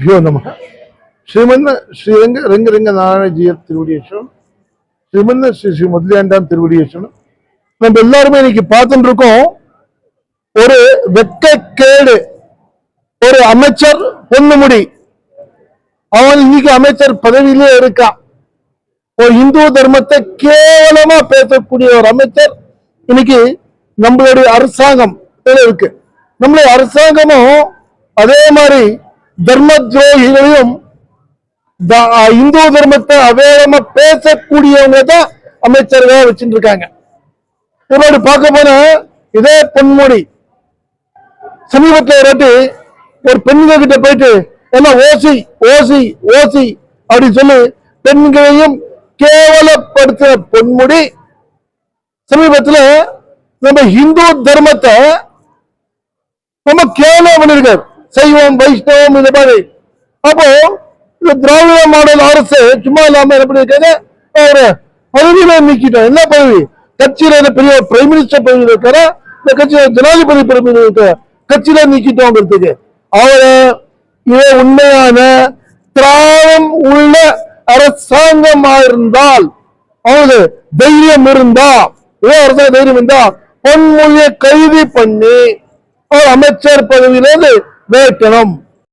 குருபியோ நம. ஸ்ரீமந்த ஸ்ரீரங்க ரெங்க ரெங்க நாராயணஜியர் திருவடியேஸ்வரம் ஸ்ரீமந்த ஸ்ரீ ஸ்ரீ முதலியாண்டாம் திருவடியேஸ்வரம் நம்ம எல்லாருமே இன்னைக்கு பார்த்துட்டு இருக்கோம் ஒரு வெக்கக்கேடு. ஒரு அமைச்சர் பொன்னுமுடி. அவன் இன்னைக்கு அமைச்சர் பதவியிலே இருக்கான். ஒரு இந்து தர்மத்தை கேவலமா பேசக்கூடிய ஒரு அமைச்சர் இன்னைக்கு நம்மளுடைய அரசாங்கம் இருக்கு. நம்மளுடைய அரசாங்கமும் அதே மாதிரி தர்ம துரோகிகளையும் இந்து தர்மத்தை அவேரமா பேசக்கூடியவங்க தான் அமைச்சர்களா வச்சுட்டு இருக்காங்க இப்படி பார்க்க போனா இதே பொன்மொழி சமீபத்தில் ஒரு ஒரு பெண்கள் கிட்ட போயிட்டு எல்லாம் ஓசி ஓசி ஓசி அப்படின்னு சொல்லி பெண்களையும் கேவலப்படுத்தின பொன்முடி. சமீபத்தில் நம்ம இந்து தர்மத்தை ரொம்ப கேவலம் பண்ணிருக்காரு. சைவம் வைஷ்ணவம் இந்த மாதிரி. அப்போ இந்த திராவிட மாடல் அரசு சும்மா இல்லாம என்ன பண்ணிருக்காங்க ஒரு பதவியில நீக்கிட்டோம் என்ன பதவி? கட்சியில பெரிய பிரைம் மினிஸ்டர் பதவியில் இருக்காரா? இந்த கட்சியில ஜனாதிபதி பதவியில் இருக்கிற கட்சியில நீக்கிட்டோங்கிறதுக்கு. அவரை இதே உண்மையான திராவம் உள்ள அரசாங்கமா இருந்தால் அவரு தைரியம் இருந்தா இதே அரசாங்க தைரியம் இருந்தா பொன்மொழியை கைது பண்ணி அவர் அமைச்சர் பதவியிலிருந்து வேட்டணும்